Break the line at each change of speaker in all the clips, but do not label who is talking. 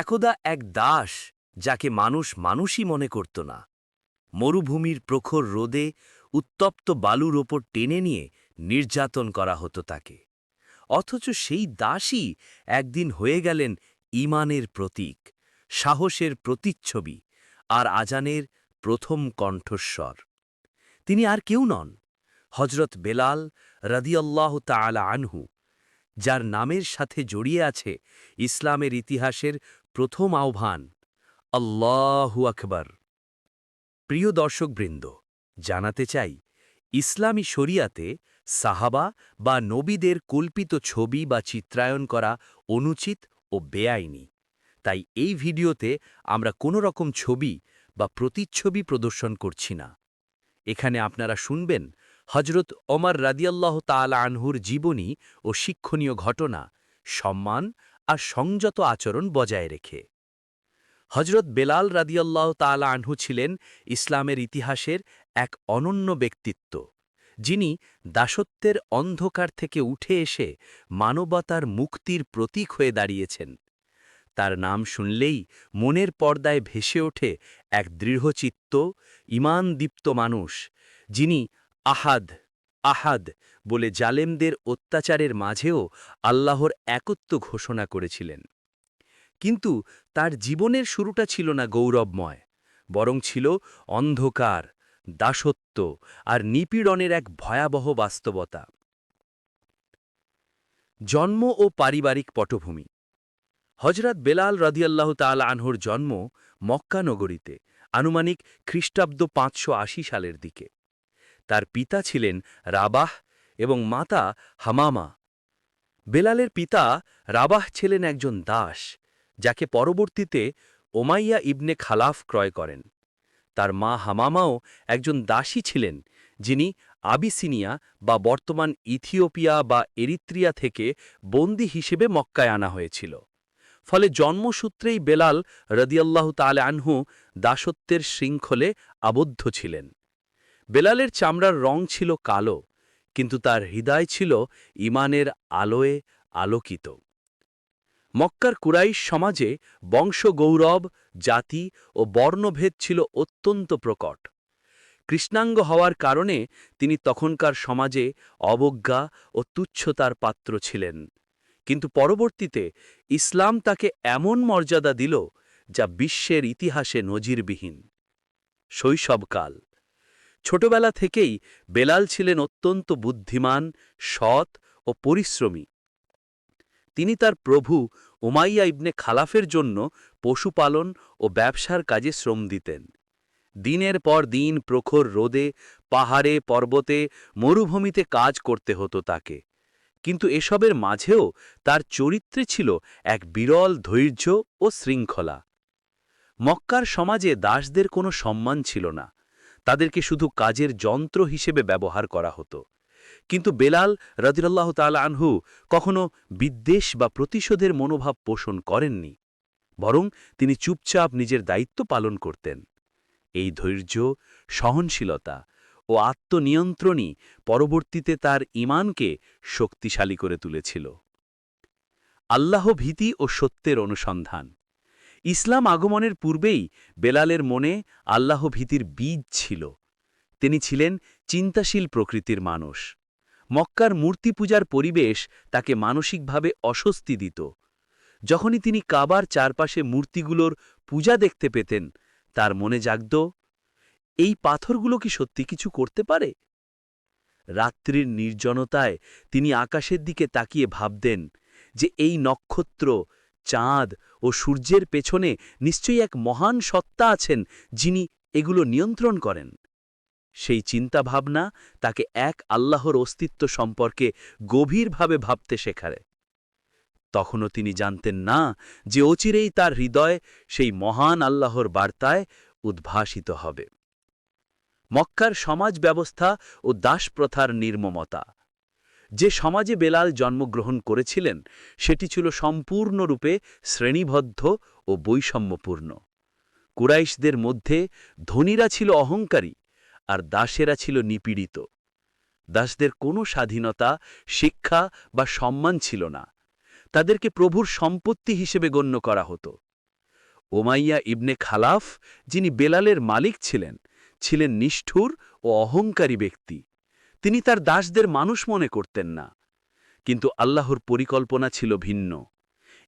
একদা এক দাস যাকে মানুষ মানুষই মনে করত না। মরুভূমির প্রখর রোদে উত্তপ্ত বালুর ওপর টেনে নিয়ে নির্যাতন করা হতো তাকে। অথচ সেই দাসই একদিন হয়ে গেলেন ইমানের প্রতীক, সাহসের প্রতিচ্ছবি আর আজানের প্রথম কণ্ঠস্বর। তিনি আর কেউ নন হজরত বেলাল রদিয়াল্লাহ তালা আনহু, যার নামের সাথে জড়িয়ে আছে ইসলামের ইতিহাসের প্রথম আহ্বান, আল্লাহু আকবর। প্রিয় দর্শকবৃন্দ, জানাতে চাই, ইসলামী শরিয়াতে সাহাবা বা নবীদের কল্পিত ছবি বা চিত্রায়ন করা অনুচিত ও বেআইনি। তাই এই ভিডিওতে আমরা কোনো রকম ছবি বা প্রতিচ্ছবি প্রদর্শন করছি না। এখানে আপনারা শুনবেন হজরত ওমর রাদিয়াল্লাহ তাআলা আনহুর জীবনী ও শিক্ষণীয় ঘটনা, সম্মান আর সংযত আচরণ বজায় রেখে। হজরত বেলাল রাদিয়াল্লাহ তাআলা আনহু ছিলেন ইসলামের ইতিহাসের এক অনন্য ব্যক্তিত্ব, যিনি দাসত্বের অন্ধকার থেকে উঠে এসে মানবতার মুক্তির প্রতীক হয়ে দাঁড়িয়েছেন। তার নাম শুনলেই মনের পর্দায় ভেসে ওঠে এক দৃঢ়চিত্ত ইমানদীপ্ত মানুষ, যিনি আহাদ আহাদ বলে জালেমদের অত্যাচারের মাঝেও আল্লাহর একত্ব ঘোষণা করেছিলেন। কিন্তু তার জীবনের শুরুটা ছিল না গৌরবময়, বরং ছিল অন্ধকার, দাসত্ব আর নিপীড়নের এক ভয়াবহ বাস্তবতা। জন্ম ও পারিবারিক পটভূমি। হজরত বেলাল রদিয়াল্লাহ তাল আনহর জন্ম মক্কা নগরীতে, আনুমানিক খ্রিস্টাব্দ পাঁচশো আশি সালের দিকে। তার পিতা ছিলেন রাবাহ এবং মাতা হামামা। বেলালের পিতা রাবাহ ছিলেন একজন দাস, যাকে পরবর্তীতে ওমাইয়া ইবনে খালাফ ক্রয় করেন। তার মা হামামাও একজন দাসী ছিলেন, যিনি আবিসিনিয়া বা বর্তমান ইথিওপিয়া বা এরিত্রিয়া থেকে বন্দী হিসেবে মক্কায় আনা হয়েছিল। ফলে জন্মসূত্রেই বেলাল রদিয়াল্লাহ তালে আনহু দাসত্বের শৃঙ্খলে আবদ্ধ ছিলেন। বেলালের চামড়ার রং ছিল কালো, কিন্তু তার হৃদয় ছিল ইমানের আলোয়ে আলোকিত। মক্কার কুরাইশ সমাজে বংশগৌরব, জাতি ও বর্ণভেদ ছিল অত্যন্ত প্রকট। কৃষ্ণাঙ্গ হওয়ার কারণে তিনি তখনকার সমাজে অবজ্ঞা ও তুচ্ছতার পাত্র ছিলেন। কিন্তু পরবর্তীতে ইসলাম তাকে এমন মর্যাদা দিল যা বিশ্বের ইতিহাসে নজিরবিহীন। শৈশবকাল ছোটবেলা থেকেই বেলাল ছিলেন অত্যন্ত বুদ্ধিমান, সৎ ও পরিশ্রমী। তিনি তার প্রভু উমাইয়া ইবনে খালাফের জন্য পশুপালন ও ব্যবসার কাজে শ্রম দিতেন। দিনের পর দিন প্রখর রোদে, পাহাড়ে, পর্বতে, মরুভূমিতে কাজ করতে হতো তাকে। কিন্তু এসবের মাঝেও তার চরিত্রে ছিল এক বিরল ধৈর্য ও শৃঙ্খলা। মক্কার সমাজে দাসদের কোনো সম্মান ছিল না। তাদেরকে শুধু কাজের যন্ত্র হিসেবে ব্যবহার করা হতো। কিন্তু বেলাল রদিরাল্লাহ তাল আনহু কখনো বিদ্বেষ বা প্রতিশোধের মনোভাব পোষণ করেননি, বরং তিনি চুপচাপ নিজের দায়িত্ব পালন করতেন। এই ধৈর্য, সহনশীলতা ও আত্মনিয়ন্ত্রণই পরবর্তীতে তার ইমানকে শক্তিশালী করে তুলেছিল। আল্লাহ ভীতি ও সত্যের অনুসন্ধান ইসলাম আগমনের পূর্বেই বেলালের মনে আল্লাহ ভীতির বীজ ছিল। তিনি ছিলেন চিন্তাশীল প্রকৃতির মানুষ। মক্কার মূর্তি পূজার পরিবেশ তাকে মানসিকভাবে অস্বস্তি দিত। যখনই তিনি কাবার চারপাশে মূর্তিগুলোর পূজা দেখতে পেতেন, তার মনে জাগত, এই পাথরগুলো কি সত্যি কিছু করতে পারে? রাত্রির নির্জনতায় তিনি আকাশের দিকে তাকিয়ে ভাবতেন যে এই নক্ষত্র চাঁদ ও সূর্যের পেছনে নিশ্চয়ই এক মহান সত্তা আছেন যিনি এগুলো নিয়ন্ত্রণ করেন। সেই চিন্তাভাবনা তাকে এক আল্লাহর অস্তিত্ব সম্পর্কে গভীরভাবে ভাবতে শেখারে তখনও তিনি জানতেন না যে অচিরেই তার হৃদয় সেই মহান আল্লাহর বার্তায় উদ্ভাসিত হবে। মক্কার সমাজ ব্যবস্থা ও দাসপ্রথার নির্মমতা যে সমাজে বেলাল জন্মগ্রহণ করেছিলেন, সেটি ছিল সম্পূর্ণরূপে শ্রেণীবদ্ধ ও বৈষম্যপূর্ণ। কুরাইশদের মধ্যে ধনীরা ছিল অহংকারী, আর দাসেরা ছিল নিপীড়িত। দাসদের কোনো স্বাধীনতা, শিক্ষা বা সম্মান ছিল না। তাদেরকে প্রভুর সম্পত্তি হিসেবে গণ্য করা হতো। ওমাইয়া ইবনে খালাফ, যিনি বেলালের মালিক ছিলেন ছিলেন নিষ্ঠুর ও অহংকারী ব্যক্তি। তিনি তার দাসদের মানুষ মনে করতেন না। কিন্তু আল্লাহর পরিকল্পনা ছিল ভিন্ন।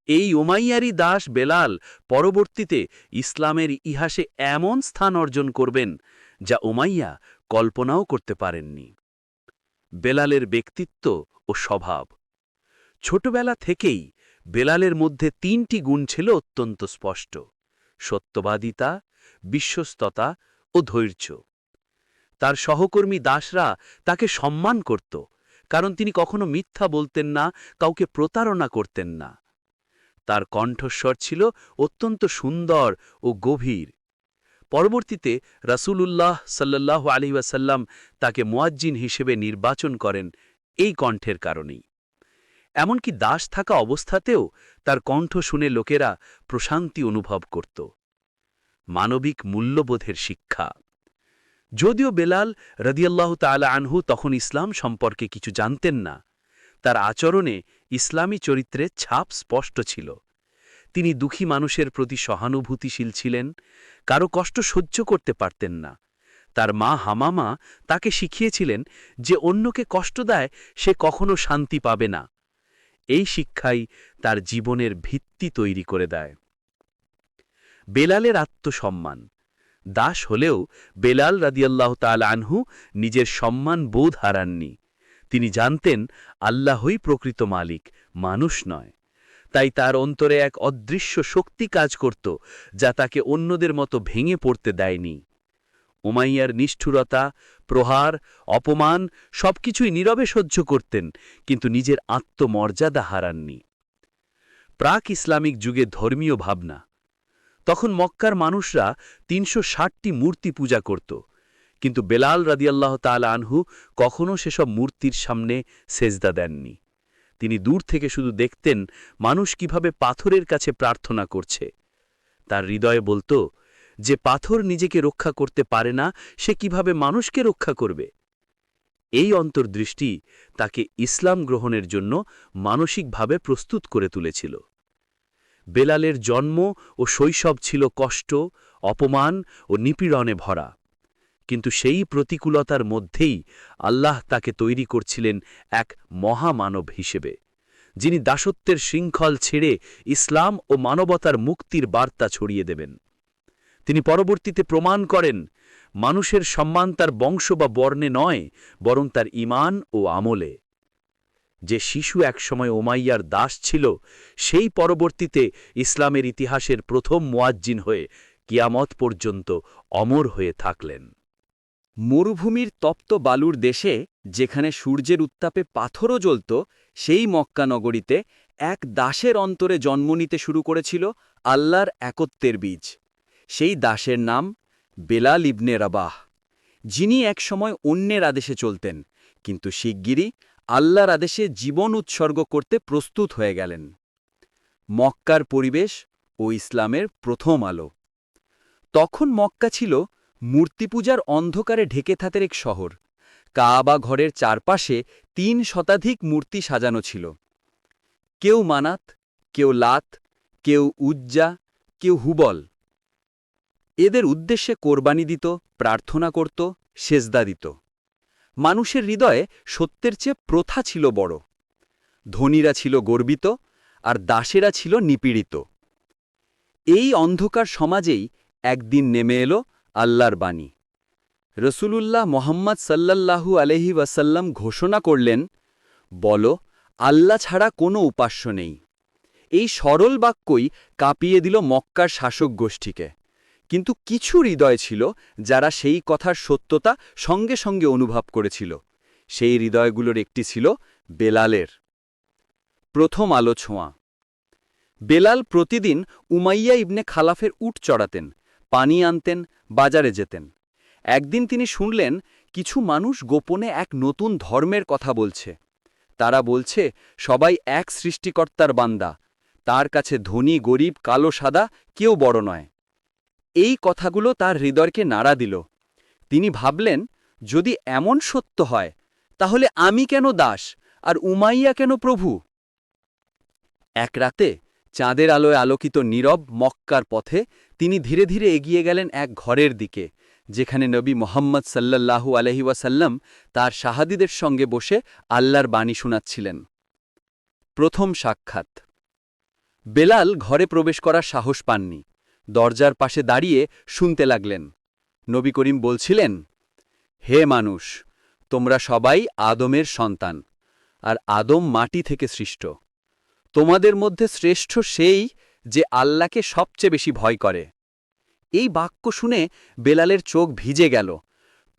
এই ওমাইয়ারি দাস বেলাল পরবর্তীতে ইসলামের ইতিহাসে এমন স্থান অর্জন করবেন যা ওমাইয়া কল্পনাও করতে পারেননি। বেলালের ব্যক্তিত্ব ও স্বভাব। ছোটবেলা থেকেই বেলালের মধ্যে তিনটি গুণ ছিল অত্যন্ত স্পষ্ট। সত্যবাদিতা, বিশ্বস্ততা ও ধৈর্য। তার সহকর্মী দাসরা তাকে সম্মান করত, কারণ তিনি কখনো মিথ্যা বলতেন না, কাউকে প্রতারণা করতেন না। তার কণ্ঠস্বর ছিল অত্যন্ত সুন্দর ও গভীর। পরবর্তীতে রাসূলুল্লাহ সাল্লাল্লাহু আলী ওয়াসাল্লাম তাকে মোয়াজ্জিন হিসেবে নির্বাচন করেন এই কণ্ঠের কারণেই। এমনকি দাস থাকা অবস্থাতেও তার কণ্ঠ শুনে লোকেরা প্রশান্তি অনুভব করত। মানবিক মূল্যবোধের শিক্ষা। যদিও বেলাল রদিয়াল্লাহ তালা আনহু তখন ইসলাম সম্পর্কে কিছু জানতেন না। তার আচরণে ইসলামী চরিত্রের ছাপ স্পষ্ট ছিল। তিনি দুঃখী মানুষের প্রতি সহানুভূতিশীল ছিলেন, কারও কষ্ট সহ্য করতে পারতেন না। তার মা হামামা তাকে শিখিয়েছিলেন যে অন্যকে কষ্ট দেয় সে কখনো শান্তি পাবে না। এই শিক্ষাই তার জীবনের ভিত্তি তৈরি করে দেয়। বেলালের আত্মসম্মান দাস হলেও বেলাল রাদিয়াল্লাহ তাল আনহু নিজের সম্মান বোধ হারাননি। তিনি জানতেন, আল্লাহই প্রকৃত মালিক, মানুষ নয়। তাই তার অন্তরে এক অদৃশ্য শক্তি কাজ করত, যা তাকে অন্যদের মতো ভেঙে পড়তে দেয়নি। উমাইয়ার নিষ্ঠুরতা, প্রহার, অপমান সবকিছুই নীরবে সহ্য করতেন, কিন্তু নিজের আত্মমর্যাদা হারাননি। প্রাক ইসলামিক যুগে ধর্মীয় ভাবনা তখন মক্কার মানুষরা তিনশো ষাটটি মূর্তি পূজা করত। কিন্তু বেলাল রাদিয়াল্লাহ তাল আনহু কখনও সেসব মূর্তির সামনে সেজদা দেননি। তিনি দূর থেকে শুধু দেখতেন মানুষ কীভাবে পাথরের কাছে প্রার্থনা করছে। তার হৃদয়ে বলতো, যে পাথর নিজেকে রক্ষা করতে পারে না, সে কীভাবে মানুষকে রক্ষা করবে? এই অন্তর্দৃষ্টি তাকে ইসলাম গ্রহণের জন্য মানসিকভাবে প্রস্তুত করে তুলেছিল। বেলালের জন্ম ও শৈশব ছিল কষ্ট, অপমান ও নিপীড়নে ভরা। কিন্তু সেই প্রতিকূলতার মধ্যেই আল্লাহ তাকে তৈরি করছিলেন এক মহামানব হিসেবে, যিনি দাসত্বের শৃঙ্খল ছেড়ে ইসলাম ও মানবতার মুক্তির বার্তা ছড়িয়ে দেবেন। তিনি পরবর্তীতে প্রমাণ করেন, মানুষের সম্মান তার বংশ বা বর্ণে নয়, বরং তার ইমান ও আমলে। যে শিশু একসময় ওমাইয়ার দাস ছিল, সেই পরবর্তীতে ইসলামের ইতিহাসের প্রথম মোয়াজ্জিন হয়ে কিয়ামত পর্যন্ত অমর হয়ে থাকলেন।
মরুভূমির তপ্ত বালুর দেশে, যেখানে সূর্যের উত্তাপে পাথরও জ্বলত, সেই মক্কা নগরীতে এক দাসের অন্তরে জন্ম নিতে শুরু করেছিল আল্লাহর একত্বের বীজ। সেই দাসের নাম বেলাল ইবনে রাবাহ, যিনি একসময় অন্যের আদেশে চলতেন, কিন্তু শিগগিরই আল্লাহর আদেশে জীবন উৎসর্গ করতে প্রস্তুত হয়ে গেলেন। মক্কার পরিবেশ ও ইসলামের প্রথম আলো। তখন মক্কা ছিল মূর্তিপূজার অন্ধকারে ঢেকে থাকের এক শহর। কাবা ঘরের চারপাশে তিন শতাধিক মূর্তি সাজানো ছিল। কেউ মানাত, কেউ লাত, কেউ উজ্জা, কেউ হুবল। এদের উদ্দেশ্যে কোরবানি দিত, প্রার্থনা করত, সেজদা দিত। মানুষের হৃদয়ে সত্যের চেয়ে প্রথা ছিল বড়। ধনীরা ছিল গর্বিত আর দাসেরা ছিল নিপীড়িত। এই অন্ধকার সমাজেই একদিন নেমে এলো আল্লাহর বাণী। রসুলুল্লাহ মোহাম্মদ সাল্লাল্লাহু আলহি ওয়াসাল্লাম ঘোষণা করলেন, বল, আল্লাহ ছাড়া কোনো উপাস্য নেই। এই সরল বাক্যই কাঁপিয়ে দিল মক্কার শাসক গোষ্ঠীকে কিন্তু কিছু হৃদয় ছিল যারা সেই কথার সত্যতা সঙ্গে সঙ্গে অনুভব করেছিল। সেই হৃদয়গুলোর একটি ছিল বেলালের। প্রথম আলো ছোঁয়া। বেলাল প্রতিদিন উমাইয়া ইবনে খালাফের উট চড়াতেন, পানি আনতেন, বাজারে যেতেন। একদিন তিনি শুনলেন, কিছু মানুষ গোপনে এক নতুন ধর্মের কথা বলছে। তারা বলছে, সবাই এক সৃষ্টিকর্তার বান্দা, তার কাছে ধনী, গরিব, কালো, সাদা, কেউ বড় নয়। এই কথাগুলো তার হৃদয়কে নাড়া দিল। তিনি ভাবলেন, যদি এমন সত্য হয়, তাহলে আমি কেন দাস আর উমাইয়া কেন প্রভু? এক রাতে
চাঁদের আলোয় আলোকিত নীরব মক্কার পথে তিনি ধীরে ধীরে এগিয়ে গেলেন এক ঘরের দিকে, যেখানে নবী মোহাম্মদ সাল্লাল্লাহু আলহি তার শাহাদিদের সঙ্গে বসে আল্লাহর বাণী শোনাচ্ছিলেন। প্রথম সাক্ষাৎ। বেলাল ঘরে প্রবেশ করার সাহস পাননি। দরজার পাশে দাঁড়িয়ে শুনতে লাগলেন। নবী করিম বলছিলেন, হে মানুষ, তোমরা সবাই আদমের সন্তান, আর আদম মাটি থেকে সৃষ্ট। তোমাদের মধ্যে শ্রেষ্ঠ সেই যে আল্লাহকে সবচেয়ে বেশি ভয় করে। এই বাক্য শুনে বেলালের চোখ ভিজে গেল।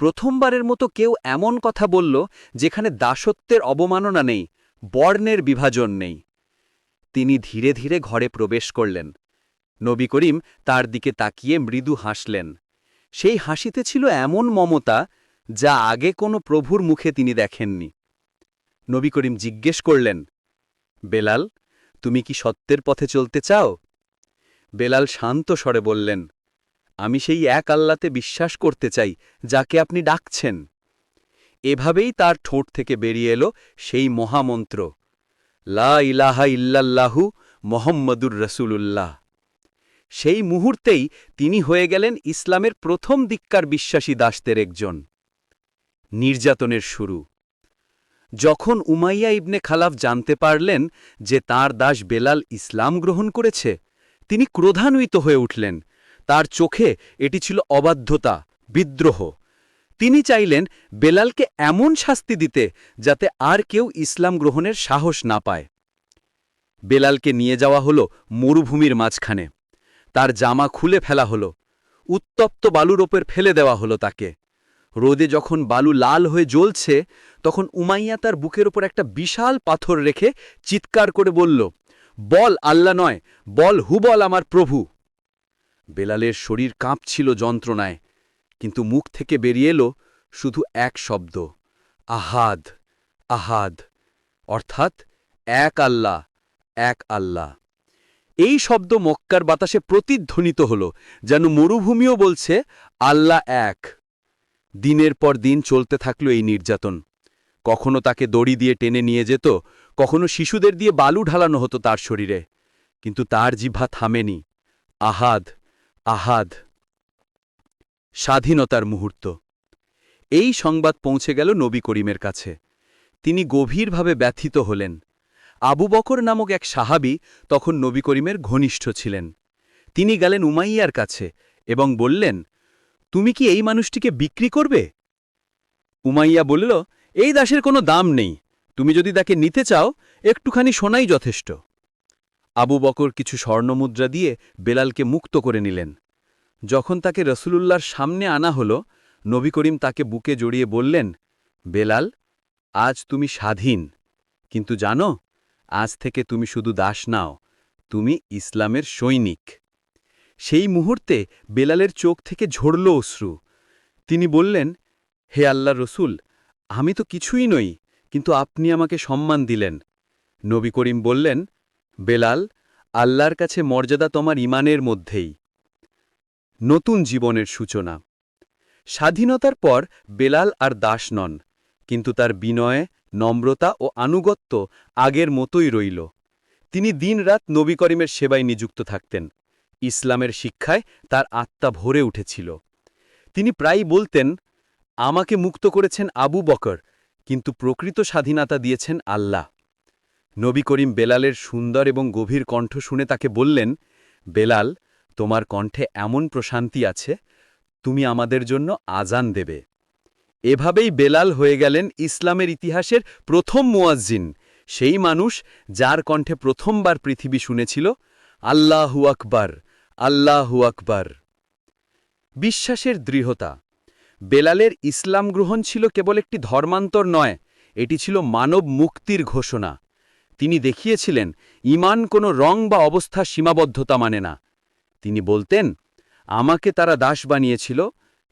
প্রথমবারের মতো কেউ এমন কথা বলল যেখানে দাসত্বের অবমাননা নেই, বর্ণের বিভাজন নেই। তিনি ধীরে ধীরে ঘরে প্রবেশ করলেন। নবী করিম তার দিকে তাকিয়ে মৃদু হাসলেন। সেই হাসিতে ছিল এমন মমতা যা আগে কোনো প্রভুর মুখে তিনি দেখেননি। নবী করিম জিজ্ঞেস করলেন, বেলাল, তুমি কি সত্যের পথে চলতে চাও? বেলাল শান্ত স্বরে বললেন, আমি সেই এক আল্লাতে বিশ্বাস করতে চাই, যাকে আপনি ডাকছেন। এভাবেই তার ঠোঁট থেকে বেরিয়ে এলো সেই মহামন্ত্র, লা ইলাহা ইল্লাল্লাহু মোহাম্মদুর রসুলুল্লাহ। সেই মুহূর্তেই তিনি হয়ে গেলেন ইসলামের প্রথম দিক্কার বিশ্বাসী দাসদের একজন। নির্যাতনের শুরু। যখন উমাইয়া ইবনে খালাফ জানতে পারলেন যে তার দাস বেলাল ইসলাম গ্রহণ করেছে, তিনি ক্রোধান্বিত হয়ে উঠলেন। তার চোখে এটি ছিল অবাধ্যতা, বিদ্রোহ। তিনি চাইলেন বেলালকে এমন শাস্তি দিতে যাতে আর কেউ ইসলাম গ্রহণের সাহস না পায়। বেলালকে নিয়ে যাওয়া হল মরুভূমির মাঝখানে। তার জামা খুলে ফেলা হল। উত্তপ্ত বালুর ওপর ফেলে দেওয়া হলো তাকে। রোদে যখন বালু লাল হয়ে জ্বলছে, তখন উমাইয়া তার বুকের ওপর একটা বিশাল পাথর রেখে চিৎকার করে বলল, বল আল্লাহ নয়, বল হুবল আমার প্রভু। বেলালের শরীর কাঁপছিল যন্ত্রণায়, কিন্তু মুখ থেকে বেরিয়ে এলো শুধু এক শব্দ, আহাদ আহাদ, অর্থাৎ এক আল্লাহ এক আল্লাহ। এই শব্দ মক্কার বাতাসে প্রতিধ্বনিত হল, যেন মরুভূমিও বলছে, আল্লাহ এক। দিনের পর দিন চলতে থাকল এই নির্যাতন। কখনো তাকে দড়ি দিয়ে টেনে নিয়ে যেত, কখনো শিশুদের দিয়ে বালু ঢালানো হতো তার শরীরে। কিন্তু তার জিভা থামেনি। আহাদ আহাদ। স্বাধীনতার মুহূর্ত। এই সংবাদ পৌঁছে গেল নবী করিমের কাছে। তিনি গভীরভাবে ব্যথিত হলেন। আবু বকর নামক এক সাহাবি তখন নবী করিমের ঘনিষ্ঠ ছিলেন। তিনি গেলেন উমাইয়ার কাছে এবং বললেন, তুমি কি এই মানুষটিকে বিক্রি করবে? উমাইয়া বলল, এই দাসের কোনো দাম নেই। তুমি যদি তাকে নিতে চাও, একটুখানি সোনাই যথেষ্ট। আবু বকর কিছু স্বর্ণমুদ্রা দিয়ে বেলালকে মুক্ত করে নিলেন। যখন তাকে রসুলুল্লাহর সামনে আনা হল, নবী করিম তাকে বুকে জড়িয়ে বললেন, বেলাল, আজ তুমি স্বাধীন, কিন্তু জানো আজ থেকে তুমি শুধু দাস নাও, তুমি ইসলামের সৈনিক। সেই মুহূর্তে বেলালের চোখ থেকে ঝরল অশ্রু। তিনি বললেন, হে আল্লাহ রসুল, আমি তো কিছুই নই, কিন্তু আপনি আমাকে সম্মান দিলেন। নবী করিম বললেন, বেলাল, আল্লাহর কাছে মর্যাদা তোমার ইমানের মধ্যেই। নতুন জীবনের সূচনা। স্বাধীনতার পর বেলাল আর দাস নন, কিন্তু তার বিনয়ে নম্রতা ও আনুগত্য আগের মতোই রইল। তিনি দিনরাত নবী করিমের সেবায় নিযুক্ত থাকতেন। ইসলামের শিক্ষায় তার আত্মা ভরে উঠেছিল। তিনি প্রায়ই বলতেন, আমাকে মুক্ত করেছেন আবু বকর, কিন্তু প্রকৃত স্বাধীনতা দিয়েছেন আল্লাহ। নবী করিম বেলালের সুন্দর এবং গভীর কণ্ঠ শুনে তাকে বললেন, বেলাল, তোমার কণ্ঠে এমন প্রশান্তি আছে, তুমি আমাদের জন্য আজান দেবে। এভাবেই বেলাল হয়ে গেলেন ইসলামের ইতিহাসের প্রথম মুয়াজ্জিন। সেই মানুষ যার কণ্ঠে প্রথমবার পৃথিবী শুনেছিল, আল্লাহু আকবার আল্লাহু আকবার। বিশ্বাসের দৃঢ়তা। বেলালের ইসলাম গ্রহণ ছিল কেবল একটি ধর্মান্তর নয়, এটি ছিল মানব মুক্তির ঘোষণা। তিনি দেখিয়েছিলেন, ইমান কোনো রং বা অবস্থা সীমাবদ্ধতা মানে না। তিনি বলতেন, আমাকে তারা দাস বানিয়েছিল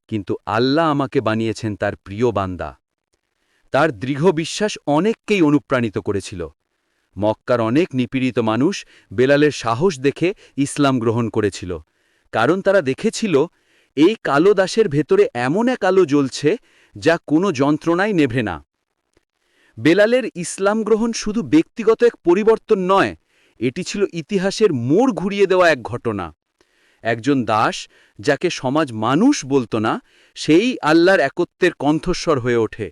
কিন্তু আল্লাহ আমাকে বানিয়েছেন তার প্রিয় বান্দা। তার দৃঢ় বিশ্বাস অনেককেই অনুপ্রাণিত করেছিল। মক্কার অনেক নিপীড়িত মানুষ বেলালের সাহস দেখে ইসলাম গ্রহণ করেছিল। কারণ তারা দেখেছিল, এই কালো দাসের ভেতরে এমন এক আলো জ্বলছে যা কোনো যন্ত্রণাই নেভে না। বেলালের ইসলাম গ্রহণ শুধু ব্যক্তিগত এক পরিবর্তন নয়, এটি ছিল ইতিহাসের মোড় ঘুরিয়ে দেওয়া এক ঘটনা। একজন দাস যাকে সমাজ মানুষ বলতো না, সেই আল্লাহর একত্বের কণ্ঠস্বর হয়ে ওঠে।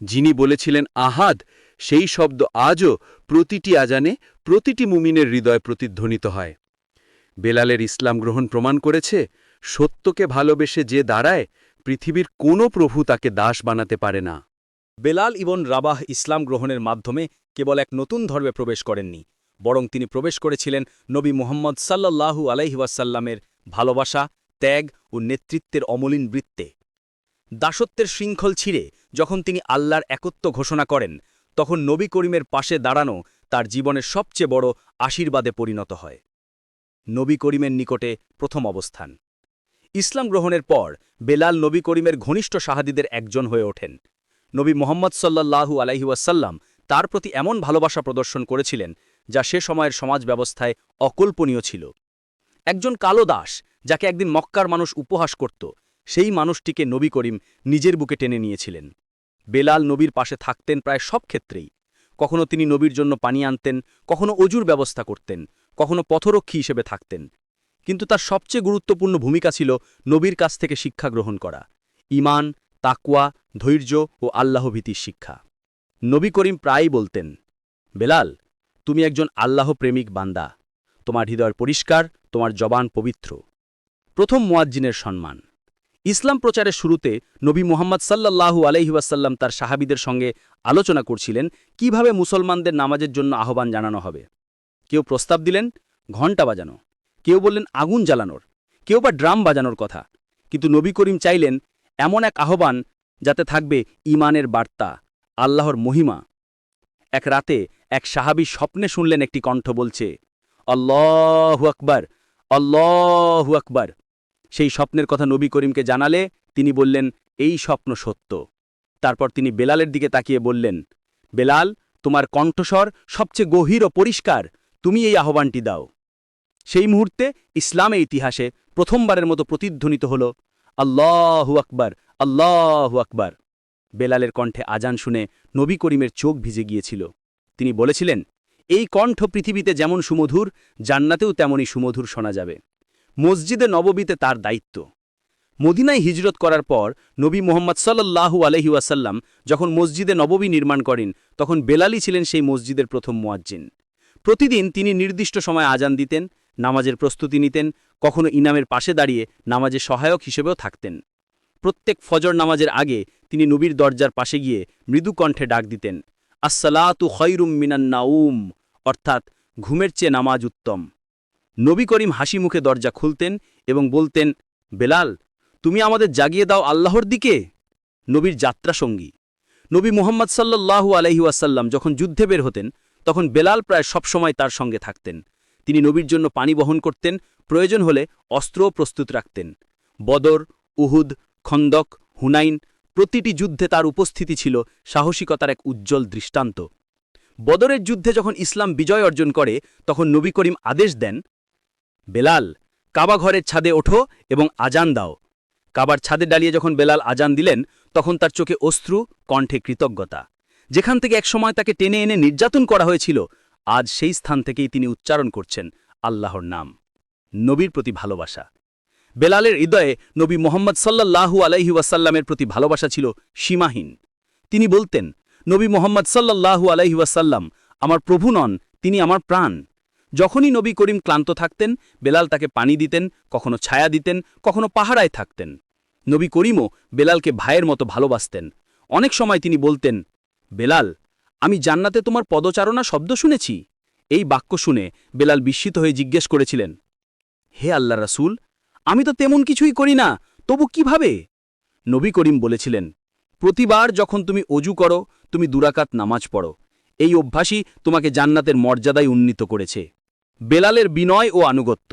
যিনি বলেছিলেন, আহাদ সেই শব্দ আজও প্রতিটি আজানে প্রতিটি মুমিনের হৃদয় প্রতিধ্বনিত হয়। বেলালের ইসলাম গ্রহণ প্রমাণ করেছে, সত্যকে ভালোবেসে যে দাঁড়ায়, পৃথিবীর কোনো প্রভু তাকে দাস বানাতে পারে না।
বেলাল ইবন রাবাহ ইসলাম গ্রহণের মাধ্যমে কেবল এক নতুন ধর্মে প্রবেশ করেননি বরং তিনি প্রবেশ করেছিলেন নবী মুহাম্মদ সাল্লাল্লাহু আলাইহিওয়াসাল্লামের ভালোবাসা, ত্যাগ ও নেতৃত্বের অমলিন বৃত্তে। দাসত্বের শৃঙ্খল ছিঁড়ে যখন তিনি আল্লাহর একত্ব ঘোষণা করেন, তখন নবী করিমের পাশে দাঁড়ানো তার জীবনের সবচেয়ে বড় আশীর্বাদে পরিণত হয়। নবী করিমের নিকটে প্রথম অবস্থান। ইসলাম গ্রহণের পর বেলাল নবী করিমের ঘনিষ্ঠ সাহাদিদের একজন হয়ে ওঠেন। নবী মোহাম্মদ সাল্লাল্লাহু আলাইহুয়াসাল্লাম তার প্রতি এমন ভালোবাসা প্রদর্শন করেছিলেন যা সে সময়ের সমাজ ব্যবস্থায় অকল্পনীয় ছিল। একজন কালো দাস, যাকে একদিন মক্কার মানুষ উপহাস করত, সেই মানুষটিকে নবী করিম নিজের বুকে টেনে নিয়েছিলেন। বেলাল নবীর পাশে থাকতেন প্রায় সব ক্ষেত্রেই। কখনো তিনি নবীর জন্য পানি আনতেন, কখনো অজুর ব্যবস্থা করতেন, কখনো পথরক্ষী হিসেবে থাকতেন। কিন্তু তার সবচেয়ে গুরুত্বপূর্ণ ভূমিকা ছিল নবীর কাছ থেকে শিক্ষা গ্রহণ করা ইমান তাকুয়া ধৈর্য ও আল্লাহভীতির শিক্ষা। নবী করিম প্রায়ই বলতেন, বেলাল তুমি একজন আল্লাহ প্রেমিক বান্দা। তোমার হৃদয় পরিষ্কার, তোমার জবান পবিত্র। প্রথম মোয়াজ্জিনের সম্মান। ইসলাম প্রচারের শুরুতে নবী মুহাম্মদ সাল্লাল্লাহু আলহিউসাল্লাম তার সাহাবিদের সঙ্গে আলোচনা করছিলেন, কীভাবে মুসলমানদের নামাজের জন্য আহ্বান জানানো হবে। কেউ প্রস্তাব দিলেন, ঘণ্টা বাজানো। কেউ বললেন, আগুন জ্বালানোর। কেউ বা ড্রাম বাজানোর কথা। কিন্তু নবী করিম চাইলেন, এমন এক আহ্বান যাতে থাকবে ইমানের বার্তা, আল্লাহর মহিমা। এক রাতে এক সাহাবী স্বপ্নে শুনলেন একটি কণ্ঠ বলছে, আল্লাহু আকবার আল্লাহু আকবার। সেই স্বপ্নের কথা নবী করিমকে জানালে তিনি বললেন, এই স্বপ্ন সত্য। তারপর তিনি বেলালের দিকে তাকিয়ে বললেন, বেলাল, তোমার কণ্ঠস্বর সবচেয়ে গভীর ও পরিষ্কার, তুমি এই আহ্বানটি দাও। সেই মুহূর্তে ইসলামে ইতিহাসে প্রথমবারের মতো প্রতিধ্বনিত হল, আল্লাহু আকবার আল্লাহু আকবার। বেলালের কণ্ঠে আজান শুনে নবী করিমের চোখ ভিজে গিয়েছিল। তিনি বলেছিলেন, এই কণ্ঠ পৃথিবীতে যেমন সুমধুর, জান্নাতেও তেমনই সুমধুর শোনা যাবে। মসজিদে নববীতে তার দায়িত্ব। মদিনায় হিজরত করার পর নবী মোহাম্মদ সাল্লাল্লাহু আলহি ওয়াসাল্লাম যখন মসজিদে নববী নির্মাণ করেন, তখন বেলালি ছিলেন সেই মসজিদের প্রথম মুয়াজ্জিন। প্রতিদিন তিনি নির্দিষ্ট সময় আজান দিতেন, নামাজের প্রস্তুতি নিতেন, কখনো ইনামের পাশে দাঁড়িয়ে নামাজের সহায়ক হিসেবেও থাকতেন। প্রত্যেক ফজর নামাজের আগে তিনি নবীর দরজার পাশে গিয়ে মৃদু কণ্ঠে ডাক দিতেন আসসালাতু খৈরুম মিনান্নাউম অর্থাৎ ঘুমের চেয়ে নামাজ উত্তম। নবী করিম হাসি মুখে দরজা খুলতেন এবং বলতেন, বেলাল, তুমি আমাদের জাগিয়ে দাও আল্লাহর দিকে? নবীর যাত্রা সঙ্গী। নবী মোহাম্মদ সাল্লাল্লাহু আলহি ওয়াসাল্লাম যখন যুদ্ধে বের হতেন, তখন বেলাল প্রায় সবসময় তার সঙ্গে থাকতেন। তিনি নবীর জন্য পানি বহন করতেন, প্রয়োজন হলে অস্ত্রও প্রস্তুত রাখতেন। বদর, উহুদ, খন্দক, হুনাইন প্রতিটি যুদ্ধে তার উপস্থিতি ছিল সাহসিকতার এক উজ্জ্বল দৃষ্টান্ত। বদরের যুদ্ধে যখন ইসলাম বিজয় অর্জন করে, তখন নবী করিম আদেশ দেন, বেলাল, কাবা ঘরের ছাদে ওঠো এবং আজান দাও। কাবার ছাদে ডালিয়ে যখন বেলাল আজান দিলেন, তখন তার চোখে অশ্রু, কণ্ঠে কৃতজ্ঞতা। যেখান থেকে একসময় তাকে টেনে এনে নির্যাতন করা হয়েছিল, আজ সেই স্থান থেকেই তিনি উচ্চারণ করছেন আল্লাহর নাম, নবীর প্রতি ভালোবাসা। বেলালের হৃদয়ে নবী মোহাম্মদ সাল্লাল্লাহু আলাইহি ওয়াসাল্লামের প্রতি ভালোবাসা ছিল সীমাহীন। তিনি বলতেন, নবী মোহাম্মদ সাল্লাল্লাহু আলাইহি ওয়াসাল্লাম আমার প্রভু নন, তিনি আমার প্রাণ। যখনই নবী করিম ক্লান্ত থাকতেন, বেলাল তাকে পানি দিতেন, কখনো ছায়া দিতেন, কখনো পাহারায় থাকতেন। নবী করিমও বেলালকে ভাইয়ের মতো ভালোবাসতেন। অনেক সময় তিনি বলতেন, বেলাল, আমি জান্নাতে তোমার পদচারণা শব্দ শুনেছি। এই বাক্য শুনে বেলাল বিস্মিত হয়ে জিজ্ঞেস করেছিলেন, হে আল্লাহ রাসূল আমি তো তেমন কিছুই করি না, তবু কীভাবে? নবী করিম বলেছিলেন, প্রতিবার যখন তুমি অজু করো, তুমি দুরাকাত নামাজ পড়ো। এই অভ্যাসই তোমাকে জান্নাতের মর্যাদায় উন্নীত করেছে। বেলালের বিনয় ও আনুগত্য।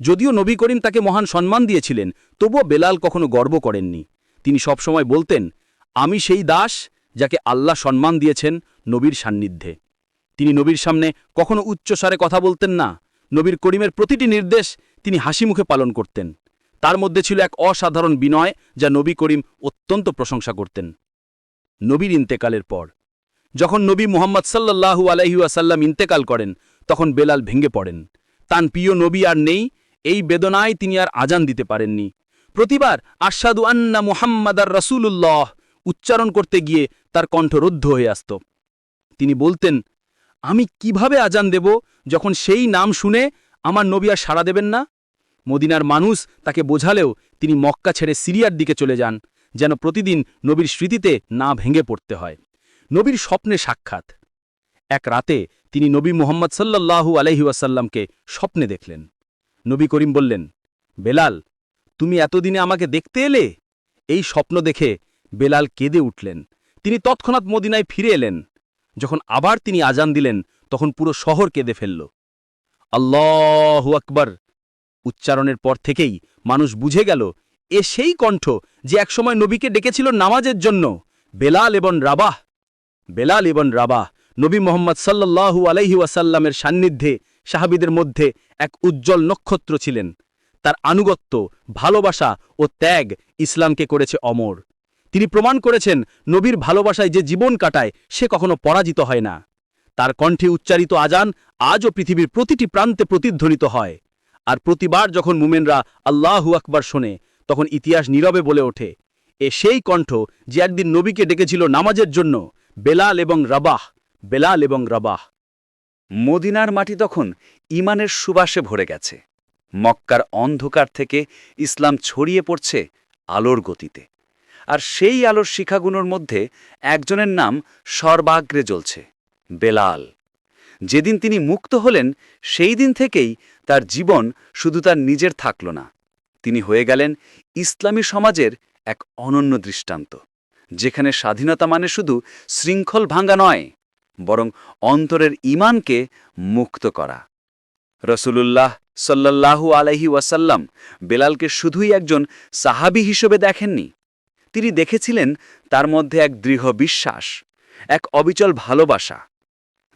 যদিও নবী করিম তাকে মহান সম্মান দিয়েছিলেন, তবুও বেলাল কখনো গর্ব করেননি। তিনি সবসময় বলতেন, আমি সেই দাস যাকে আল্লাহ সম্মান দিয়েছেন নবীর সান্নিধ্যে। তিনি নবীর সামনে কখনো উচ্চস্বরে কথা বলতেন না। নবীর করিমের প্রতিটি নির্দেশ তিনি হাসি মুখে পালন করতেন। তার মধ্যে ছিল এক অসাধারণ বিনয় যা নবী করিম অত্যন্ত প্রশংসা করতেন। নবীর ইন্তেকালের পর, যখন নবী মোহাম্মদ সাল্লাল্লাহু আলহিউসাল্লাম ইন্তেকাল করেন, তখন বেলাল ভেঙে পড়েন। তান প্রিয় নবী আর নেই, এই বেদনায় তিনি আর আজান দিতে পারেননি। প্রতিবার আশাদু আন্না মুহাম্মাদার রসুলুল্লাহ উচ্চারণ করতে গিয়ে তার কণ্ঠ রুদ্ধ হয়ে আসত। তিনি বলতেন, আমি কীভাবে আজান দেব যখন সেই নাম শুনে আমার নবী আর সাড়া দেবেন না? মদিনার মানুষ তাকে বোঝালেও তিনি মক্কা ছেড়ে সিরিয়ার দিকে চলে যান, যেন প্রতিদিন নবীর স্মৃতিতে না ভেঙে পড়তে হয়। নবীর স্বপ্নে সাক্ষাৎ। এক রাতে তিনি নবী মোহাম্মদ সাল্লাল্লাহু আলহি ওয়াসাল্লামকে স্বপ্নে দেখলেন। নবী করিম বললেন, বেলাল, তুমি এতদিনে আমাকে দেখতে এলে? এই স্বপ্ন দেখে বেলাল কেঁদে উঠলেন। তিনি তৎক্ষণাৎ মদিনায় ফিরে এলেন। যখন আবার তিনি আজান দিলেন, তখন পুরো শহর কেঁদে ফেলল। আল্লাহু আকবর। উচ্চারণের পর থেকেই মানুষ বুঝে গেল, এ সেই কণ্ঠ যে একসময় নবীকে ডেকেছিল নামাজের জন্য। বেলাল এবং রাবাহ, বেলাল এবং রাবাহ নবী মোহাম্মদ সাল্লাল্লাহু আলাইহি ওয়াসাল্লামের সান্নিধ্যে সাহাবিদের মধ্যে এক উজ্জ্বল নক্ষত্র ছিলেন। তার আনুগত্য, ভালোবাসা ও ত্যাগ ইসলামকে করেছে অমর। তিনি প্রমাণ করেছেন, নবীর ভালোবাসায় যে জীবন কাটায় সে কখনো পরাজিত হয় না। তার কণ্ঠে উচ্চারিত আজান আজও পৃথিবীর প্রতিটি প্রান্তে প্রতিধ্বনিত হয়। আর প্রতিবার যখন মুমেনরা আল্লাহু আকবার শোনে, তখন ইতিহাস নীরবে বলে ওঠে। এ সেই কণ্ঠ যে একদিন নবীকে ডেকেছিল নামাজের জন্য, বেলাল এবং রাবাহ, বেলাল এবং রাবাহ।
মদিনার মাটি তখন ইমানের সুবাসে ভরে গেছে। মক্কার অন্ধকার থেকে ইসলাম ছড়িয়ে পড়ছে আলোর গতিতে। আর সেই আলোর শিখাগুলোর মধ্যে একজনের নাম সর্বাগ্রে জ্বলছে। বেলাল। যেদিন তিনি মুক্ত হলেন, সেই দিন থেকেই তার জীবন শুধু তার নিজের থাকল না। তিনি হয়ে গেলেন ইসলামী সমাজের এক অনন্য দৃষ্টান্ত, যেখানে স্বাধীনতা মানে শুধু শৃঙ্খল ভাঙ্গা নয়, বরং অন্তরের ইমানকে মুক্ত করা। রসুলুল্লাহ সাল্লাল্লাহু আলাইহি ওয়াসাল্লাম বেলালকে শুধুই একজন সাহাবি হিসেবে দেখেননি। তিনি দেখেছিলেন তার মধ্যে এক দৃঢ় বিশ্বাস, এক অবিচল ভালোবাসা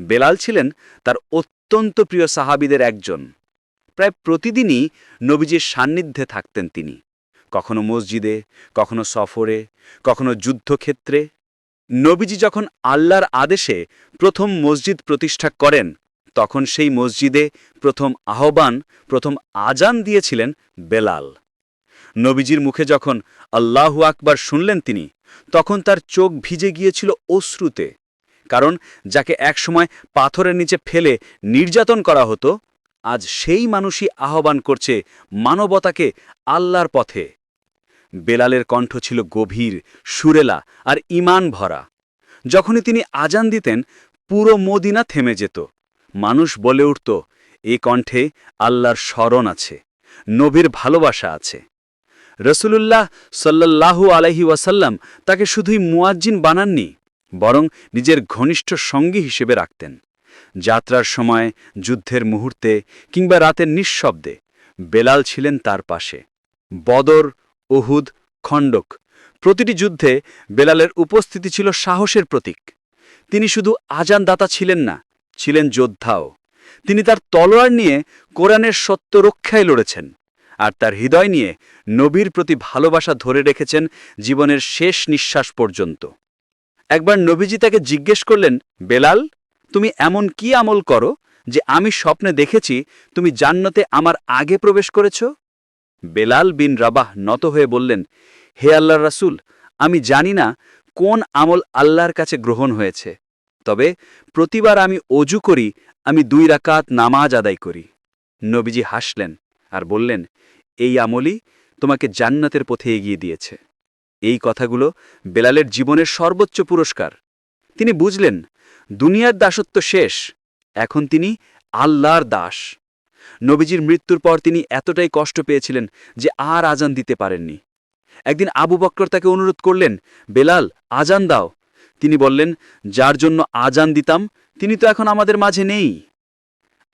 বেলাল ছিলেন তার অত্যন্ত প্রিয় সাহাবিদের একজন। প্রায় প্রতিদিনই নবীজির সান্নিধ্যে থাকতেন তিনি। কখনো মসজিদে, কখনো সফরে, কখনো যুদ্ধক্ষেত্রে। নবীজি যখন আল্লাহর আদেশে প্রথম মসজিদ প্রতিষ্ঠা করেন, তখন সেই মসজিদে প্রথম আহ্বান, প্রথম আজান দিয়েছিলেন বেলাল। নবীজির মুখে যখন আল্লাহু আকবার শুনলেন তিনি, তখন তার চোখ ভিজে গিয়েছিল অশ্রুতে। কারণ যাকে একসময় পাথরের নিচে ফেলে নির্যাতন করা হতো, আজ সেই মানুষই আহ্বান করছে মানবতাকে আল্লাহর পথে। বেলালের কণ্ঠ ছিল গভীর, সুরেলা আর ইমান ভরা। যখনই তিনি আজান দিতেন, পুরো মদিনা থেমে যেত। মানুষ বলে উঠত, এ কণ্ঠে আল্লাহর স্মরণ আছে, নবীর ভালোবাসা আছে। রসুলুল্লাহ সাল্লাল্লাহু আলহি ওয়াসাল্লাম তাকে শুধুই মুয়াজ্জিন বানাননি বরং নিজের ঘনিষ্ঠ সঙ্গী হিসেবে রাখতেন। যাত্রার সময়, যুদ্ধের মুহূর্তে কিংবা রাতের নিঃশব্দে বেলাল ছিলেন তার পাশে। বদর, উহুদ, খণ্ডক প্রতিটি যুদ্ধে বেলালের উপস্থিতি ছিল সাহসের প্রতীক। তিনি শুধু আজানদাতা ছিলেন না, ছিলেন যোদ্ধাও। তিনি তার তলোয়ার নিয়ে কোরআনের সত্য রক্ষায় লড়েছেন আর তার হৃদয় নিয়ে নবীর প্রতি ভালোবাসা ধরে রেখেছেন জীবনের শেষ নিঃশ্বাস পর্যন্ত। একবার নবীজি তাকে জিজ্ঞেস করলেন, বেলাল, তুমি এমন কি আমল করো যে আমি স্বপ্নে দেখেছি তুমি জান্নতে আমার আগে প্রবেশ করেছ? বেলাল বিন রাবাহ নত হয়ে বললেন, হে আল্লাহ রাসূল, আমি জানি না কোন আমল আল্লাহর কাছে গ্রহণ হয়েছে, তবে প্রতিবার আমি অজু করি, আমি দুই রাকাত নামাজ আদায় করি। নবীজি হাসলেন আর বললেন, এই আমলই তোমাকে জান্নাতের পথে এগিয়ে দিয়েছে। এই কথাগুলো বেলালের জীবনের সর্বোচ্চ পুরস্কার। তিনি বুঝলেন, দুনিয়ার দাসত্ব শেষ, এখন তিনি আল্লাহর দাস। নবীজির মৃত্যুর পর তিনি এতটাই কষ্ট পেয়েছিলেন যে আর আজান দিতে পারেননি। একদিন আবু বক্কর তাকে অনুরোধ করলেন, বেলাল, আজান দাও। তিনি বললেন, যার জন্য আজান দিতাম, তিনি তো এখন আমাদের মাঝে নেই।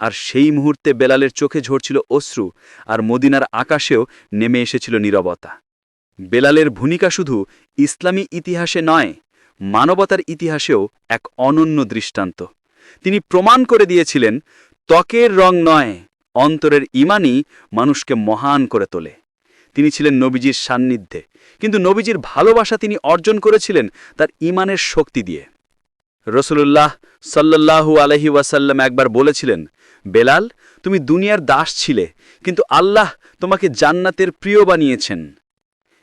আর সেই মুহূর্তে বেলালের চোখে ঝরছিল অশ্রু, আর মদিনার আকাশেও নেমে এসেছিল নীরবতা। বেলালের ভূমিকা শুধু ইসলামী ইতিহাসে নয়, মানবতার ইতিহাসেও এক অনন্য দৃষ্টান্ত। তিনি প্রমাণ করে দিয়েছিলেন, ত্বকের রং নয়, অন্তরের ইমানই মানুষকে মহান করে তোলে। তিনি ছিলেন নবীজির সান্নিধ্যে, কিন্তু নবীজির ভালোবাসা তিনি অর্জন করেছিলেন তার ইমানের শক্তি দিয়ে। রসুলুল্লাহ সাল্লাল্লাহু আলহি ওয়াসাল্লাম একবার বলেছিলেন, বেলাল, তুমি দুনিয়ার দাস ছিলে, কিন্তু আল্লাহ তোমাকে জান্নাতের প্রিয় বানিয়েছেন।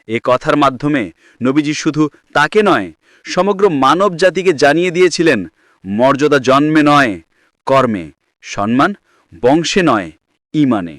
এ কথার মাধ্যমে নবীজি শুধু তাকে নয়, সমগ্র মানব জাতিকে জানিয়ে দিয়েছিলেন, মর্যাদা জন্মে নয়, কর্মে সম্মান বংশে নয় ইমানে